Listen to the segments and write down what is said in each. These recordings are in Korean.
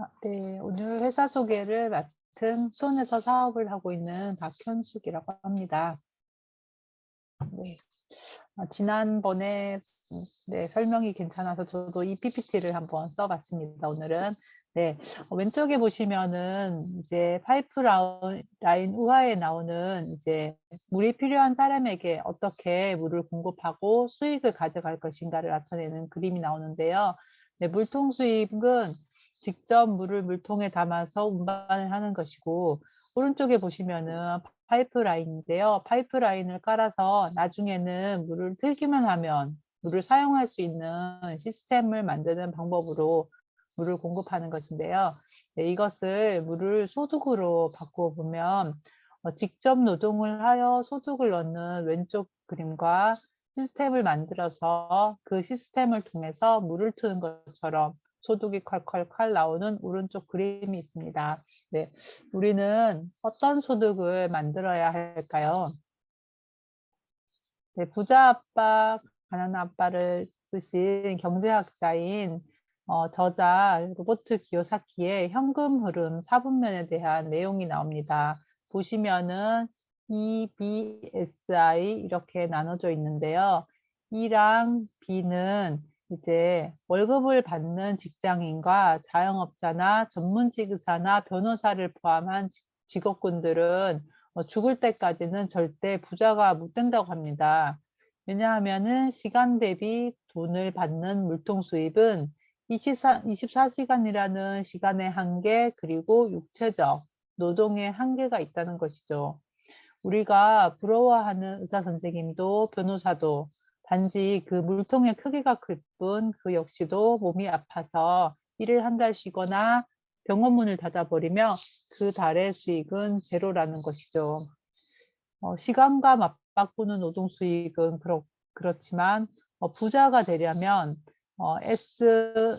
아, 네, 오늘 회사 소개를 맡은 수원에서 사업을 하고 있는 박현숙이라고 합니다. 네, 아, 지난번에 음, 네, 설명이 괜찮아서 저도 이 PPT를 한번 써봤습니다. 오늘은 네, 어, 왼쪽에 보시면은 이제 파이프라인 라인 우하에 나오는 이제 물이 필요한 사람에게 어떻게 물을 공급하고 수익을 가져갈 것인가를 나타내는 그림이 나오는데요. 네, 물통 수익은 직접 물을 물통에 담아서 운반을 하는 것이고 오른쪽에 보시면은 파이프라인인데요. 파이프라인을 깔아서 나중에는 물을 틀기만 하면 물을 사용할 수 있는 시스템을 만드는 방법으로 물을 공급하는 것인데요. 네, 이것을 물을 소득으로 바꾸어 보면 어, 직접 노동을 하여 소득을 얻는 왼쪽 그림과 시스템을 만들어서 그 시스템을 통해서 물을 트는 것처럼 소득이 콸콸콸 나오는 오른쪽 그림이 있습니다. 네, 우리는 어떤 소득을 만들어야 할까요? 네, 부자 아빠, 가난한 아빠를 쓰신 경제학자인 어, 저자 로버트 기요사키의 현금 흐름 4분면에 대한 내용이 나옵니다. 보시면은 E, B, S, I 이렇게 나눠져 있는데요. E랑 B는 이제 월급을 받는 직장인과 자영업자나 전문직 의사나 변호사를 포함한 직업군들은 어, 죽을 때까지는 절대 부자가 못 된다고 합니다. 왜냐하면 시간 대비 돈을 받는 물통 수입은 24, 24시간이라는 시간의 한계 그리고 육체적 노동의 한계가 있다는 것이죠. 우리가 부러워하는 의사 선생님도 변호사도 단지 그 물통의 크기가 클 뿐 그 역시도 몸이 아파서 일을 한 달 쉬거나 병원 문을 닫아버리며 그 달의 수익은 제로라는 것이죠. 어, 시간과 맞바꾸는 노동 수익은 그렇, 그렇지만 어, 부자가 되려면 어, SI에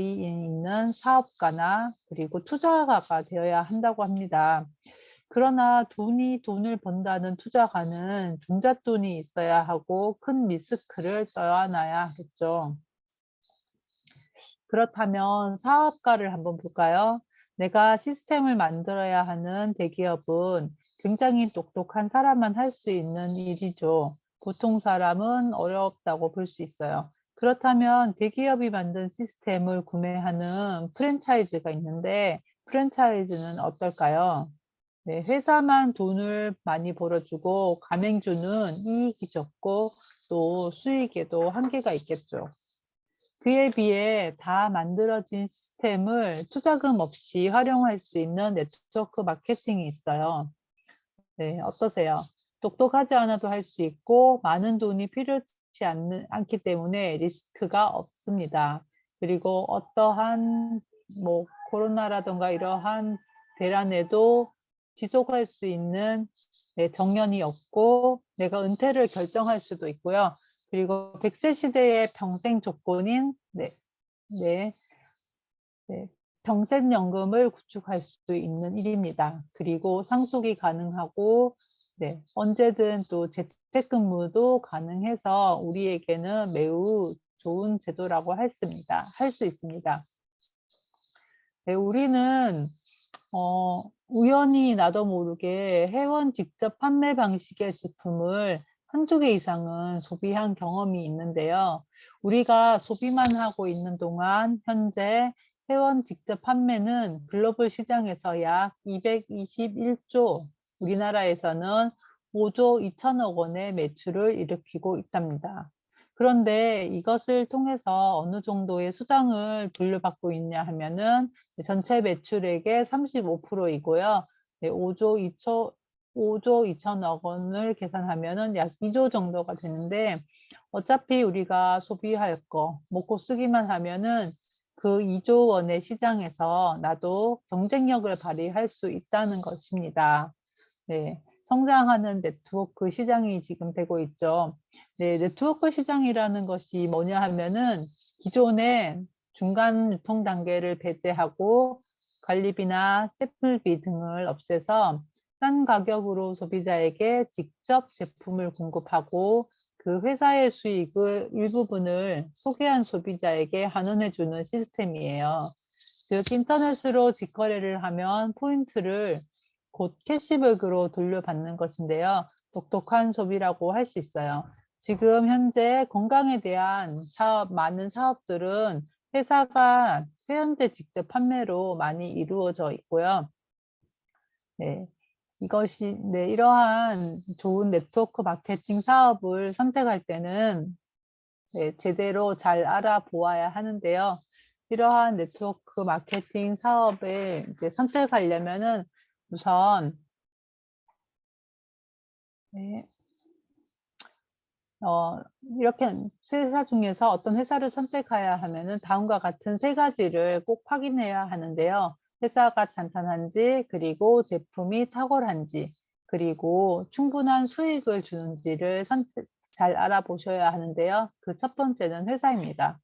있는 사업가나 그리고 투자가가 되어야 한다고 합니다. 그러나 돈이 돈을 번다는 투자가는 종잣돈이 있어야 하고 큰 리스크를 떠안아야 하겠죠. 그렇다면 사업가를 한번 볼까요? 내가 시스템을 만들어야 하는 대기업은 굉장히 똑똑한 사람만 할 수 있는 일이죠. 보통 사람은 어렵다고 볼 수 있어요. 그렇다면 대기업이 만든 시스템을 구매하는 프랜차이즈가 있는데 프랜차이즈는 어떨까요? 네, 회사만 돈을 많이 벌어주고 가맹주는 이익이 적고 또 수익에도 한계가 있겠죠. 그에 비해 다 만들어진 시스템을 투자금 없이 활용할 수 있는 네트워크 마케팅이 있어요. 네, 어떠세요? 똑똑하지 않아도 할 수 있고 많은 돈이 필요치 않는, 않기 때문에 리스크가 없습니다. 그리고 어떠한 뭐 코로나라든가 이러한 대란에도 지속할 수 있는 네, 정년이 없고 내가 은퇴를 결정할 수도 있고요. 그리고 100세 시대의 평생 조건인 네, 네, 네, 평생연금을 구축할 수 있는 일입니다. 그리고 상속이 가능하고 네, 언제든 또 재택근무도 가능해서 우리에게는 매우 좋은 제도라고 했습니다. 할 수 있습니다. 네, 우리는 어, 우연히 나도 모르게 회원 직접 판매 방식의 제품을 한두 개 이상은 소비한 경험이 있는데요. 우리가 소비만 하고 있는 동안 현재 회원 직접 판매는 글로벌 시장에서 약 221조, 우리나라에서는 5조 2천억 원의 매출을 일으키고 있답니다. 그런데 이것을 통해서 어느 정도의 수당을 돌려받고 있냐 하면은 전체 매출액의 35%이고요. 5조 2천 5조 2천억 원을 계산하면은 약 2조 정도가 되는데 어차피 우리가 소비할 거 먹고 쓰기만 하면은 그 2조 원의 시장에서 나도 경쟁력을 발휘할 수 있다는 것입니다. 네. 성장하는 네트워크 시장이 지금 되고 있죠. 네, 네트워크 시장이라는 것이 뭐냐 하면은 기존의 중간 유통 단계를 배제하고 관리비나 샘플비 등을 없애서 싼 가격으로 소비자에게 직접 제품을 공급하고 그 회사의 수익을 일부분을 소개한 소비자에게 환원해 주는 시스템이에요. 즉 인터넷으로 직거래를 하면 포인트를 곧 캐시백으로 돌려받는 것인데요. 똑똑한 소비라고 할 수 있어요. 지금 현재 건강에 대한 사업, 많은 사업들은 회사가 회원제 직접 판매로 많이 이루어져 있고요. 네, 이것이 네, 이러한 좋은 네트워크 마케팅 사업을 선택할 때는 네, 제대로 잘 알아보아야 하는데요. 이러한 네트워크 마케팅 사업을 이제 선택하려면은 우선 네, 어, 이렇게 세 회사 중에서 어떤 회사를 선택해야 하면은 다음과 같은 세 가지를 꼭 확인해야 하는데요. 회사가 탄탄한지, 그리고 제품이 탁월한지, 그리고 충분한 수익을 주는지를 선택, 잘 알아보셔야 하는데요. 그 첫 번째는 회사입니다.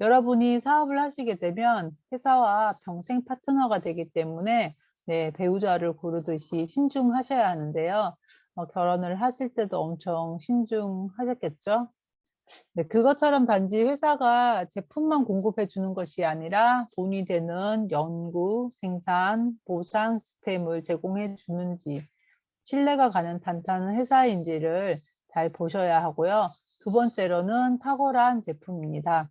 여러분이 사업을 하시게 되면 회사와 평생 파트너가 되기 때문에 네, 배우자를 고르듯이 신중하셔야 하는데요. 어, 결혼을 하실 때도 엄청 신중하셨겠죠? 네, 그것처럼 단지 회사가 제품만 공급해 주는 것이 아니라 돈이 되는 연구, 생산, 보상 시스템을 제공해 주는지 신뢰가 가는 탄탄한 회사인지를 잘 보셔야 하고요. 두 번째로는 탁월한 제품입니다.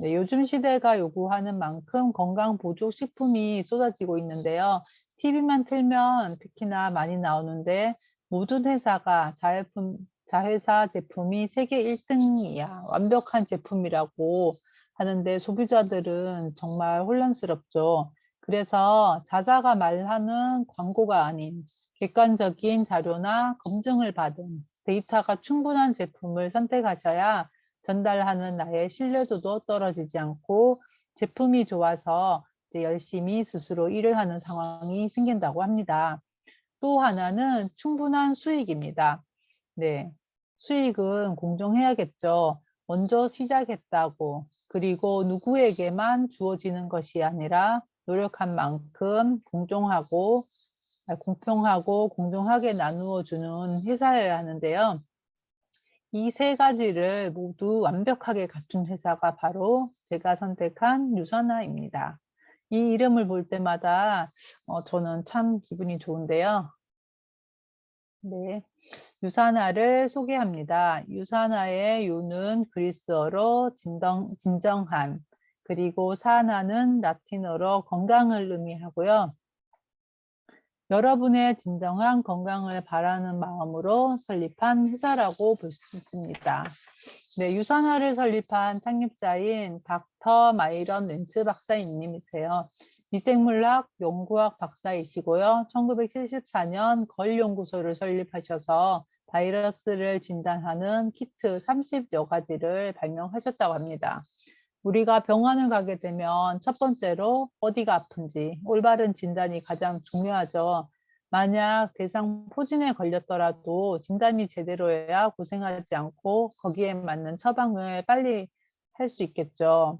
네, 요즘 시대가 요구하는 만큼 건강 보조 식품이 쏟아지고 있는데요. TV만 틀면 특히나 많이 나오는데 모든 회사가 자회품, 자회사 제품이 세계 1등이야. 완벽한 제품이라고 하는데 소비자들은 정말 혼란스럽죠. 그래서 자자가 말하는 광고가 아닌 객관적인 자료나 검증을 받은 데이터가 충분한 제품을 선택하셔야 전달하는 나의 신뢰도도 떨어지지 않고 제품이 좋아서 열심히 스스로 일을 하는 상황이 생긴다고 합니다. 또 하나는 충분한 수익입니다. 네, 수익은 공정해야겠죠. 먼저 시작했다고 그리고 누구에게만 주어지는 것이 아니라 노력한 만큼 공정하고 아, 공평하고 공정하게 나누어 주는 회사여야 하는데요. 이 세 가지를 모두 완벽하게 갖춘 회사가 바로 제가 선택한 유선화입니다. 이 이름을 볼 때마다 어, 저는 참 기분이 좋은데요. 네, 유산화를 소개합니다. 유산화의 유는 그리스어로 진정, 진정한, 그리고 산화는 라틴어로 건강을 의미하고요. 여러분의 진정한 건강을 바라는 마음으로 설립한 회사라고 볼 수 있습니다. 네, 유산화를 설립한 창립자인 닥터 마이런 렌츠 박사님이세요. 미생물학 연구학 박사이시고요. 1974년 걸 연구소를 설립하셔서 바이러스를 진단하는 키트 30여 가지를 발명하셨다고 합니다. 우리가 병원을 가게 되면 첫 번째로 어디가 아픈지 올바른 진단이 가장 중요하죠. 만약 대상 포진에 걸렸더라도 진단이 제대로 해야 고생하지 않고 거기에 맞는 처방을 빨리 할 수 있겠죠.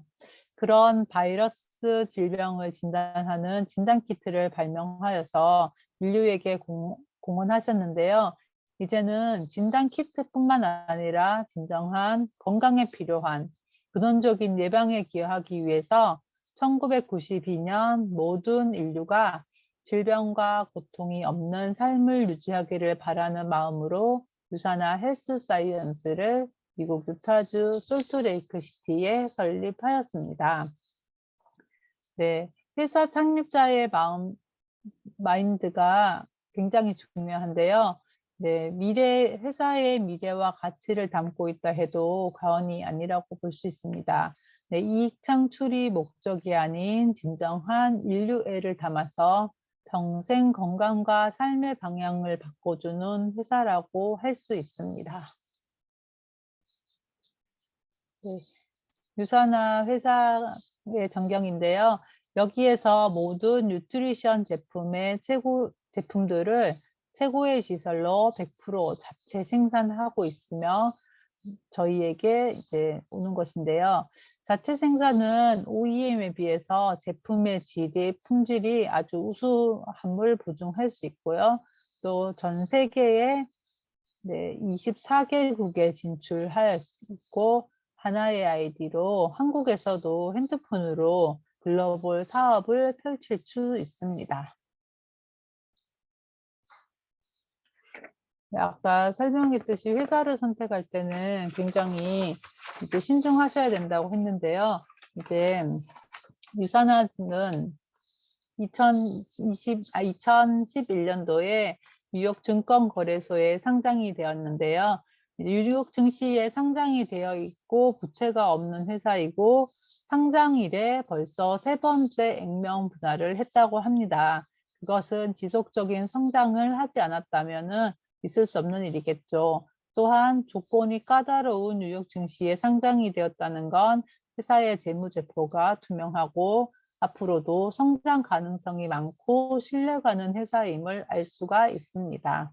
그런 바이러스 질병을 진단하는 진단키트를 발명하여서 인류에게 공, 공헌하셨는데요. 이제는 진단키트뿐만 아니라 진정한 건강에 필요한 근원적인 예방에 기여하기 위해서 1992년 모든 인류가 질병과 고통이 없는 삶을 유지하기를 바라는 마음으로 유산화 헬스 사이언스를 미국 유타주 솔트레이크 시티에 설립하였습니다. 네, 회사 창립자의 마음, 마인드가 굉장히 중요한데요. 네, 미래, 회사의 미래와 가치를 담고 있다 해도 과언이 아니라고 볼 수 있습니다. 네, 이익 창출이 목적이 아닌 진정한 인류애를 담아서 평생 건강과 삶의 방향을 바꿔주는 회사라고 할 수 있습니다. 네, 유산화 회사의 전경인데요. 여기에서 모든 뉴트리션 제품의 최고 제품들을 최고의 시설로 100% 자체 생산하고 있으며 저희에게 이제 오는 것인데요. 자체 생산은 OEM에 비해서 제품의 질이, 품질이 아주 우수함을 보증할 수 있고요. 또 전 세계에 네, 24개국에 진출하였고 하나의 아이디로 한국에서도 핸드폰으로 글로벌 사업을 펼칠 수 있습니다. 네, 아까 설명했듯이 회사를 선택할 때는 굉장히 이제 신중하셔야 된다고 했는데요. 이제 유산화는 2020, 아, 2011년도에 뉴욕 증권거래소에 상장이 되었는데요. 뉴욕 증시에 상장이 되어 있고 부채가 없는 회사이고 상장 이래 벌써 세 번째 액면 분할을 했다고 합니다. 그것은 지속적인 성장을 하지 않았다면 있을 수 없는 일이겠죠. 또한 조건이 까다로운 뉴욕 증시에 상장이 되었다는 건 회사의 재무제표가 투명하고 앞으로도 성장 가능성이 많고 신뢰가는 회사임을 알 수가 있습니다.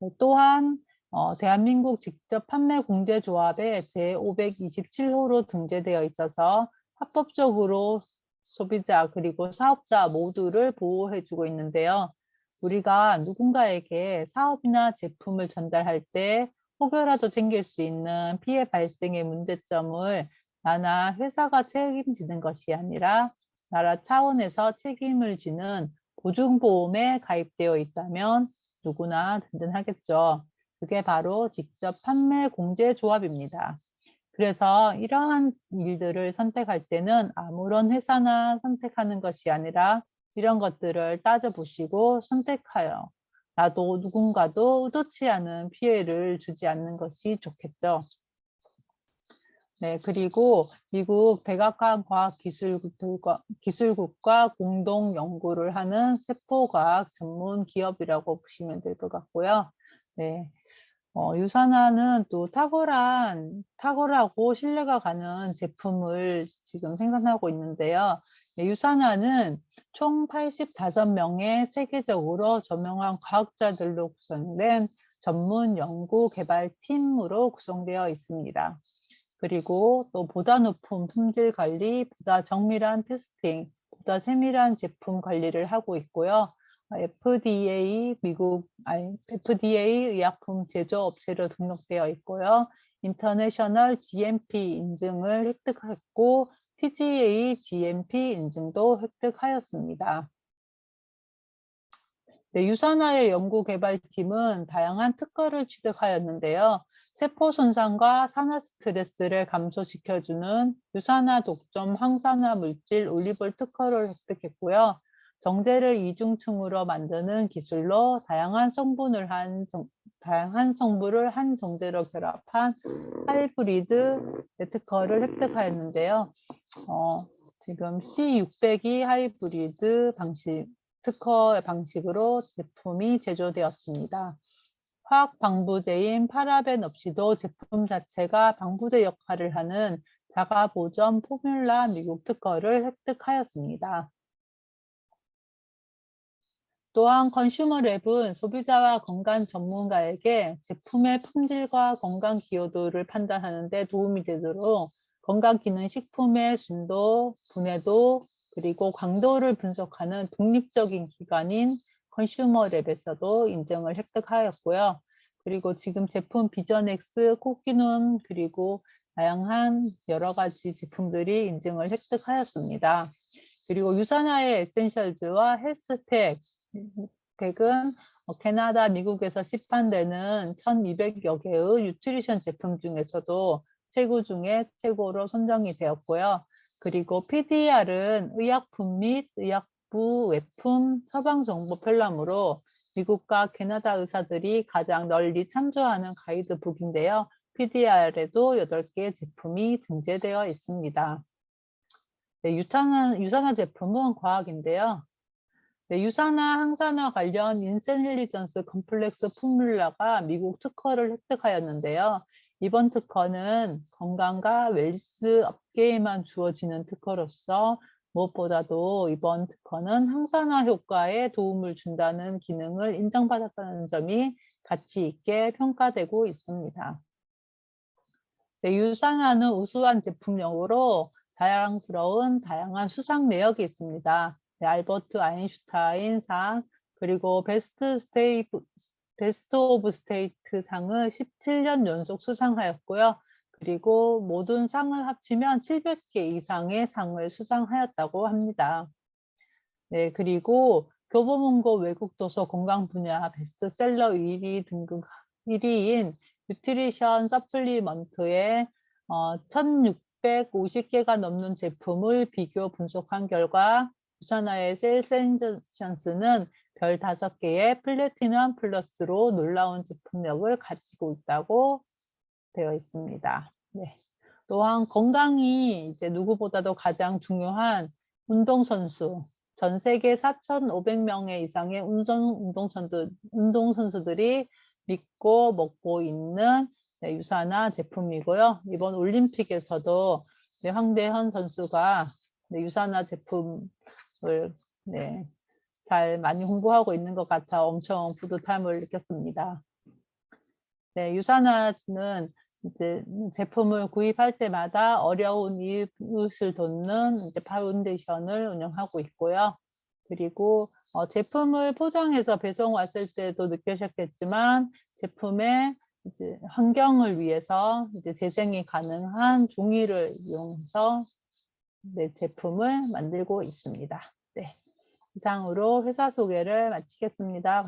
네, 또한 어, 대한민국 직접 판매 공제 조합에 제527호로 등재되어 있어서 합법적으로 소비자 그리고 사업자 모두를 보호해주고 있는데요. 우리가 누군가에게 사업이나 제품을 전달할 때 혹여라도 생길 수 있는 피해 발생의 문제점을 나나 회사가 책임지는 것이 아니라 나라 차원에서 책임을 지는 보증보험에 가입되어 있다면 누구나 든든하겠죠. 그게 바로 직접 판매 공제 조합입니다. 그래서 이러한 일들을 선택할 때는 아무런 회사나 선택하는 것이 아니라 이런 것들을 따져보시고 선택하여 나도 누군가도 의도치 않은 피해를 주지 않는 것이 좋겠죠. 네, 그리고 미국 백악관 과학기술국과 기술국과 공동 연구를 하는 세포과학 전문 기업이라고 보시면 될 것 같고요. 네, 어, 유산화는 또 탁월한, 탁월하고 신뢰가 가는 제품을 지금 생산하고 있는데요. 네, 유산화는 총 85명의 세계적으로 저명한 과학자들로 구성된 전문 연구 개발 팀으로 구성되어 있습니다. 그리고 또 보다 높은 품질 관리, 보다 정밀한 테스팅, 보다 세밀한 제품 관리를 하고 있고요. FDA 미국 아니 FDA 의약품 제조업체로 등록되어 있고요. 인터내셔널 GMP 인증을 획득했고 TGA GMP 인증도 획득하였습니다. 네, 유산화의 연구개발팀은 다양한 특허를 취득하였는데요. 세포 손상과 산화 스트레스를 감소시켜주는 유산화 독점 항산화 물질 올리볼 특허를 획득했고요. 정제를 이중층으로 만드는 기술로 다양한 성분을 한 정, 다양한 성분을 한 정제로 결합한 하이브리드 특허를 획득하였는데요. 어, 지금 C602 하이브리드 방식 특허 방식으로 제품이 제조되었습니다. 화학 방부제인 파라벤 없이도 제품 자체가 방부제 역할을 하는 자가 보존 포뮬라 미국 특허를 획득하였습니다. 또한 컨슈머랩은 소비자와 건강 전문가에게 제품의 품질과 건강 기여도를 판단하는 데 도움이 되도록 건강기능식품의 순도, 분해도, 그리고 강도를 분석하는 독립적인 기관인 컨슈머랩에서도 인정을 획득하였고요. 그리고 지금 제품 비전엑스, 코끼눈, 그리고 다양한 여러 가지 제품들이 인증을 획득하였습니다. 그리고 유산화의 에센셜즈와 헬스텍, 백은 어, 캐나다, 미국에서 시판되는 1200여 개의 뉴트리션 제품 중에서도 최고 중에 최고로 선정이 되었고요. 그리고 PDR은 의약품 및 의약부 외품 처방 정보 편람으로 미국과 캐나다 의사들이 가장 널리 참조하는 가이드북인데요. PDR에도 8개의 제품이 등재되어 있습니다. 네, 유산화, 유산화 제품은 과학인데요. 네, 유산화, 항산화 관련 인센힐리전스 컴플렉스 포뮬라가 미국 특허를 획득하였는데요. 이번 특허는 건강과 웰스 업계에만 주어지는 특허로서 무엇보다도 이번 특허는 항산화 효과에 도움을 준다는 기능을 인정받았다는 점이 가치 있게 평가되고 있습니다. 네, 유산화는 우수한 제품용으로 자랑스러운 다양한 수상 내역이 있습니다. 네, 알버트 아인슈타인상 그리고 베스트 스테이프 베스트 오브 스테이트 상을 17년 연속 수상하였고요. 그리고 모든 상을 합치면 700개 이상의 상을 수상하였다고 합니다. 네, 그리고 교보문고 외국도서 건강 분야 베스트셀러 1위 등급 1위인 뉴트리션 서플리먼트에 어, 1650개가 넘는 제품을 비교 분석한 결과 부산화의 셀센션스는 별 5개의 플래티넘 플러스로 놀라운 제품력을 가지고 있다고 되어 있습니다. 네. 또한 건강이 이제 누구보다도 가장 중요한 운동선수, 전 세계 4,500명의 이상의 운동, 운동선수, 운동선수들이 믿고 먹고 있는 네, 유산화 제품이고요. 이번 올림픽에서도 네, 황대현 선수가 네, 유산화 제품 을 네, 잘 많이 홍보하고 있는 것 같아 엄청 뿌듯함을 느꼈습니다. 네, 유산화는 이제 제품을 구입할 때마다 어려운 이웃을 돕는 이제 파운데이션을 운영하고 있고요. 그리고 어, 제품을 포장해서 배송 왔을 때도 느끼셨겠지만 제품의 이제 환경을 위해서 이제 재생이 가능한 종이를 이용해서 네, 제품을 만들고 있습니다. 네. 이상으로 회사 소개를 마치겠습니다.